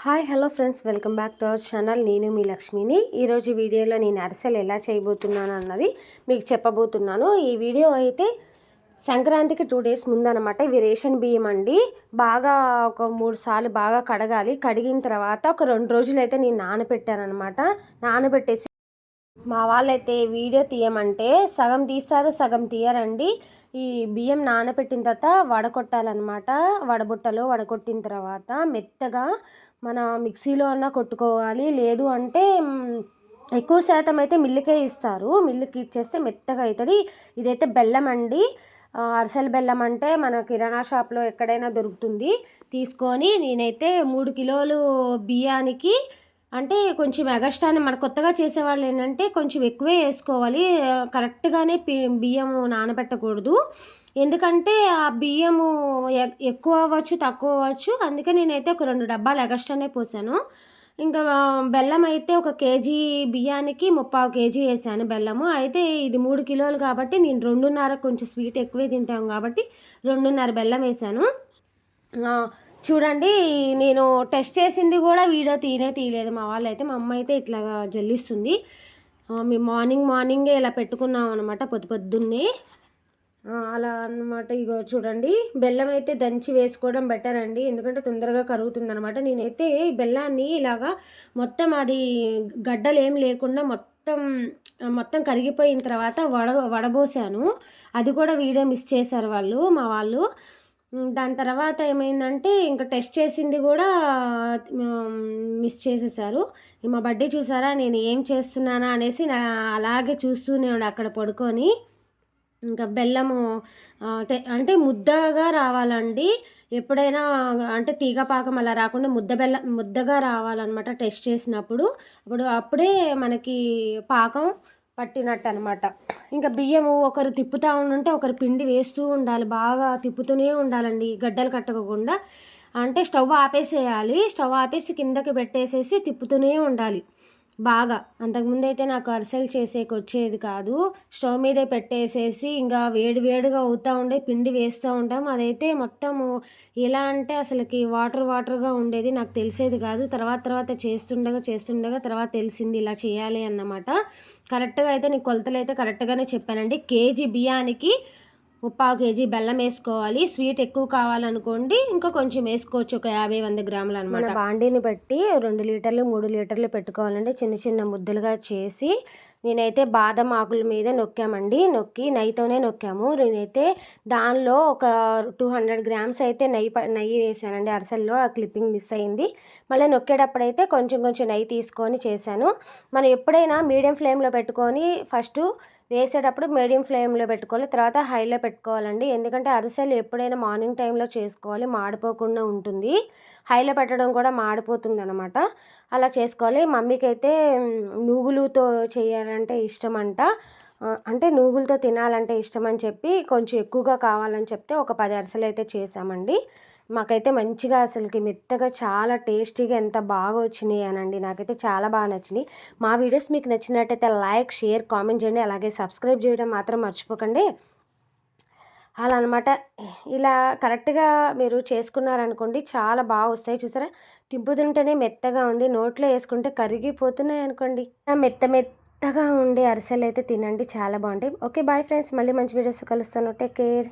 Hi hello friends. Welcome back to our channel. నేను మీ లక్ష్మిని. ఈరోజు వీడియోలో నేను అరిసెలు ఎలా చేయబోతున్నాను అన్నది మీకు చెప్పబోతున్నాను. ఈ వీడియో అయితే సంక్రాంతికి టూ డేస్ ముందనమాట. ఇవి రేషన్ బియ్యం అండి. బాగా ఒక మూడు సార్లు బాగా కడగాలి. కడిగిన తర్వాత ఒక రెండు రోజులైతే నేను నానబెట్టాను అనమాట నానబెట్టేసి మా వాళ్ళైతే వీడియో తీయమంటే సగం తీస్తారు సగం తీయరండి. ఈ బియ్యం నానబెట్టిన తర్వాత వడకొట్టాలన్నమాట. వడబుట్టలో వడకొట్టిన తర్వాత మెత్తగా మన మిక్సీలో అన్నా కొట్టుకోవాలి. లేదు అంటే ఎక్కువ శాతం అయితే మిల్లుకే ఇస్తారు. మిల్లుకి ఇచ్చేస్తే మెత్తగా అవుతుంది ఇదైతే బెల్లం అండి. అరసల బెల్లం అంటే మన కిరాణా షాప్లో ఎక్కడైనా దొరుకుతుంది. తీసుకొని నేనైతే మూడు కిలోలు బియ్యానికి అంటే కొంచెం మెగాస్టార్ని మన కొత్తగా చేసేవాళ్ళు ఏంటంటే కొంచెం ఎక్కువే వేసుకోవాలి. కరెక్ట్గానే బియ్యం నానబెట్టకూడదు. ఎందుకంటే ఆ బియ్యము ఎక్కువ అవ్వచ్చు తక్కువ అవ్వచ్చు. అందుకే నేనైతే ఒక రెండు డబ్బాలు ఎగస్ట్రానే పోసాను. ఇంకా బెల్లం అయితే ఒక కేజీ బియ్యానికి ముప్పావు కేజీ వేసాను బెల్లము. అయితే ఇది మూడు కిలోలు కాబట్టి నేను రెండున్నర కొంచెం స్వీట్ ఎక్కువే తింటాం కాబట్టి రెండున్నర బెల్లం వేసాను. చూడండి నేను టెస్ట్ చేసింది కూడా వీడియో తీనే తీయలేదు. మా వాళ్ళు అయితే మా అమ్మ అయితే ఇట్లా జల్లిస్తుంది. మేము మార్నింగ్ మార్నింగే ఇలా పెట్టుకున్నాం అనమాట పొద్దు పొద్దున్నే. అలా అనమాట ఇగో చూడండి బెల్లం అయితే దంచి వేసుకోవడం బెటర్ అండి. ఎందుకంటే తొందరగా కరుగుతుంది అనమాట నేనైతే బెల్లాన్ని ఇలాగా మొత్తం అది గడ్డలు ఏం లేకుండా మొత్తం మొత్తం కరిగిపోయిన తర్వాత వడ వడబోసాను. అది కూడా వీడియో మిస్ చేశారు వాళ్ళు మా వాళ్ళు. దాని తర్వాత ఏమైందంటే ఇంకా టెస్ట్ చేసింది కూడా మిస్ చేసేసారు. మా బర్త్డే చూసారా నేను ఏం చేస్తున్నానా అనేసి నా అలాగే చూస్తూనే అక్కడ పడుకొని. ఇంకా బెల్లము అంటే ముద్దగా రావాలండి. ఎప్పుడైనా అంటే తీగ పాకం అలా రాకుండా ముద్ద బెల్లం ముద్దగా రావాలన్నమాట టెస్ట్ చేసినప్పుడు. అప్పుడు అప్పుడే మనకి పాకం పట్టినట్టు అనమాట ఇంకా బియ్యము ఒకరు తిప్పుతూ ఉంటే ఒకరు పిండి వేస్తూ ఉండాలి. బాగా తిప్పుతూనే ఉండాలండి. గడ్డలు కట్టకుండా. అంటే స్టవ్ ఆపేసేయాలి. స్టవ్ ఆపేసి కిందకి పెట్టేసేసి తిప్పుతూనే ఉండాలి. బాగా. అంతకుముందు అయితే నాకు అరిసెలు చేసేకి వచ్చేది కాదు. స్టవ్ మీదే పెట్టేసేసి ఇంకా వేడి వేడిగా అవుతూ ఉండే పిండి వేస్తూ ఉంటాం. అదైతే మొత్తము ఎలా అంటే అసలుకి వాటర్ వాటర్గా ఉండేది నాకు తెలిసేది కాదు. తర్వాత తర్వాత చేస్తుండగా చేస్తుండగా తర్వాత తెలిసింది ఇలా చేయాలి అన్నమాట. కరెక్ట్గా అయితే నీ కొలతలు అయితే కరెక్ట్గానే చెప్పానండి. కేజీ బియ్యానికి ముప్పావు కేజీ బెల్లం వేసుకోవాలి. స్వీట్ ఎక్కువ కావాలనుకోండి ఇంకా కొంచెం వేసుకోవచ్చు. ఒక యాభై వంద గ్రాములు అనమాట బాండీని బట్టి రెండు లీటర్లు మూడు లీటర్లు పెట్టుకోవాలండి. చిన్న చిన్న ముద్దలుగా చేసి నేనైతే బాదం ఆకుల మీద నొక్కామండి. నొక్కి నెయ్యితోనే నొక్కాము. నేనైతే దానిలో ఒక టూ హండ్రెడ్ గ్రామ్స్ అయితే నెయ్యి నెయ్యి వేసానండి. అరసల్లో ఆ క్లిప్పింగ్ మిస్ అయింది. మళ్ళీ నొక్కేటప్పుడైతే కొంచెం కొంచెం నెయ్యి తీసుకొని చేశాను. మనం ఎప్పుడైనా మీడియం ఫ్లేమ్లో పెట్టుకొని ఫస్ట్ వేసేటప్పుడు మీడియం ఫ్లేమ్లో పెట్టుకోవాలి. తర్వాత హైలో పెట్టుకోవాలండి. ఎందుకంటే అరిసెలు ఎప్పుడైనా మార్నింగ్ టైంలో చేసుకోవాలి. మాడిపోకుండా ఉంటుంది. హైలో పెట్టడం కూడా మాడిపోతుంది అనమాట అలా చేసుకోవాలి. మమ్మీకి అయితే నువ్వులతో చేయాలంటే ఇష్టం అంట అంటే నువ్వులతో తినాలంటే ఇష్టం అని చెప్పి కొంచెం ఎక్కువగా కావాలని చెప్తే ఒక పది అరిసెలు అయితే చేసామండి మాకైతే మంచిగా అసలుకి మెత్తగా చాలా టేస్టీగా ఎంత బాగా వచ్చినాయి అనండి. నాకైతే చాలా బాగా నచ్చినాయి. మా వీడియోస్ మీకు నచ్చినట్టయితే లైక్ షేర్ కామెంట్ చేయండి. అలాగే సబ్స్క్రైబ్ చేయడం మాత్రం మర్చిపోకండి. అలా అనమాట ఇలా కరెక్ట్గా మీరు చేసుకున్నారనుకోండి చాలా బాగా వస్తాయి. చూసారా? తిప్పుతుంటేనే మెత్తగా ఉంది. నోట్లో వేసుకుంటే కరిగిపోతున్నాయి అనుకోండి. మెత్త మెత్తగా ఉండే అరిసెలు అయితే తినండి. చాలా బాగుంటాయి. Okay bye friends. మళ్ళీ మంచి వీడియోస్ కలుస్తాను. Take care.